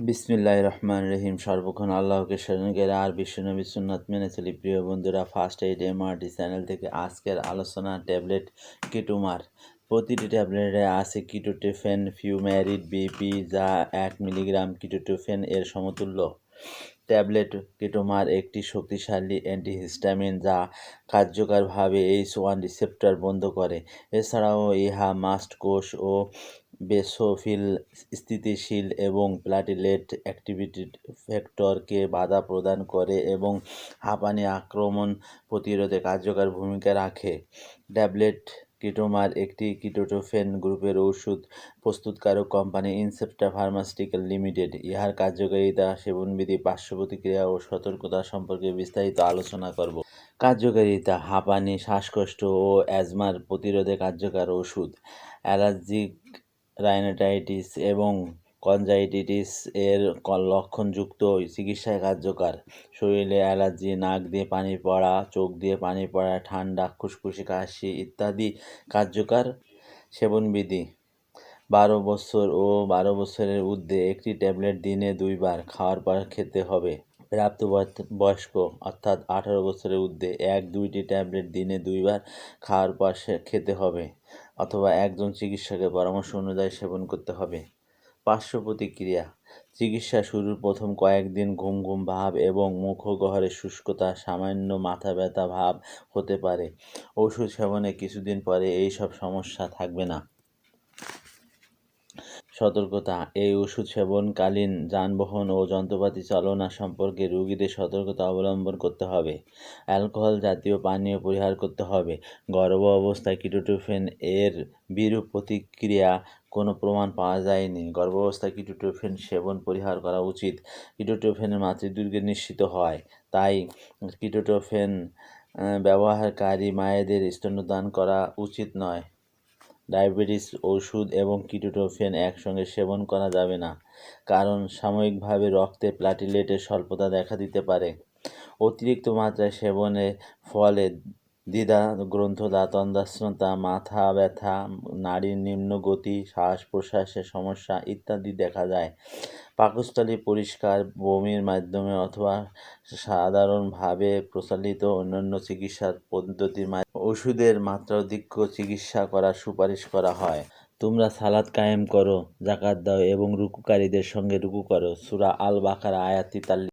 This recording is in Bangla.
বিসমিল্লাহ রহমান রহিম। সর্বক্ষণ আল্লাহকে স্মরণ করে আর বিশ্বনবী সুন্নাত মেনে চলি। প্রিয় বন্ধুরা ফার্স্ট এইড এমআরটি চ্যানেল থেকে আজকের আলোচনা ট্যাবলেট কিটুমার প্রতিটি ট্যাবলেটে আছে কিটোটোফেন ফিউম্যারিড বিপি যা এক মিলিগ্রাম কিটোটোফেন এর সমতুল্য। ট্যাবলেট কিটোমার একটি শক্তিশালী অ্যান্টিহিস্টামিন যা কার্যকরভাবে এইচ ওয়ান রিসেপ্টর বন্ধ করে। এছাড়াও ইহা মাস্ট কোষ ও বেসোফিল, স্থিতিশীল এবং প্লাটিলেট অ্যাক্টিভিটি ফ্যাক্টরকে বাধা প্রদান করে এবং হাঁপানি আক্রমণ প্রতিরোধে কার্যকর ভূমিকা রাখে। ট্যাবলেট কিটোমার একটি কিটোটোফেন গ্রুপের ওষুধ প্রস্তুতকারক কোম্পানি ইনসেপ্টা ফার্মাসিউটিক্যাল লিমিটেড। ইহার কার্যকারিতা, সেবনবিধি পার্শ্ব প্রতিক্রিয়া ও সতর্কতা সম্পর্কে বিস্তারিত আলোচনা করব। কার্যকারিতা, হাঁপানি, শ্বাসকষ্ট ও অ্যাজমার প্রতিরোধে কার্যকর ওষুধ। অ্যালার্জিক রাইনাটাইটিস এবং কনজাইটিটিস এর লক্ষণযুক্ত চিকিৎসায় কার্যকর। শরীরে অ্যালার্জি, নাক দিয়ে পানি পড়া, চোখ দিয়ে পানি পড়া, ঠান্ডা, খুসখুসি কাশি ইত্যাদি কার্যকর সেবনবিধি। বারো বছর ও বারো বছরের ঊর্ধ্বে একটি ট্যাবলেট দিনে দুইবার খাওয়ার পর খেতে হবে। প্রাপ্ত বয়স্ক অর্থাৎ আঠারো বছরের ঊর্ধ্বে এক দুইটি ট্যাবলেট দিনে দুইবার খাওয়ার পর খেতে হবে। অথবা একজন চিকিৎসকের পরামর্শ অনুযায়ী সেবন করতে হবে। পার্শ্ব প্রতিক্রিয়া, চিকিৎসা শুরুর প্রথম কয়েকদিন ঘুম ঘুম ভাব এবং মুখগহ্বরে শুষ্কতা, সামান্য মাথা ব্যথা ভাব হতে পারে। ওষুধ সেবনে কিছুদিন পরে এই সব সমস্যা থাকবে না। সতর্কতা। এই ওষুধ সেবনকালীন যানবাহন ও যন্ত্রপাতি চালনা সম্পর্কে রোগীদের সতর্কতা অবলম্বন করতে হবে। অ্যালকোহল জাতীয় পানীয় পরিহার করতে হবে। গর্ভ অবস্থায় কিটোটোফেন এর বিরূপ প্রতিক্রিয়া কোনো প্রমাণ পাওয়া যায়নি। গর্ভাবস্থায় কিটোটোফেন সেবন পরিহার করা উচিত। কিটোটোফেনের মাতৃদুর্গে নিশ্চিত হয়। তাই কিটোটোফেন ব্যবহারকারী মায়েদের স্তন্যদান করা উচিত নয়। ডায়াবেটিস, ওষুধ এবং কিটোটোফেন একসঙ্গে সেবন করা যাবে না, কারণ সাময়িকভাবে রক্তে প্লাটিলেটের স্বল্পতা দেখা দিতে পারে। অতিরিক্ত মাত্রায় সেবনের ফলে দ্বিধা, গ্রন্থ দাঁতন্দাশ্রতা মাথা ব্যথা নারীর নিম্ন গতি, শ্বাস প্রশ্বাসের সমস্যা ইত্যাদি দেখা যায়। পাকস্থলী পরিষ্কার, বমির মাধ্যমে অথবা সাধারণভাবে প্রচলিত অন্যান্য চিকিৎসার পদ্ধতির ওষুধের মাত্রাধিক্য চিকিৎসা করার সুপারিশ করা হয়। তোমরা সালাদ কায়েম করো জাকাত দাও এবং রুকুকারীদের সঙ্গে রুকু করো। সুরা আল বাকারা আয়াত তেতাল্লিশ।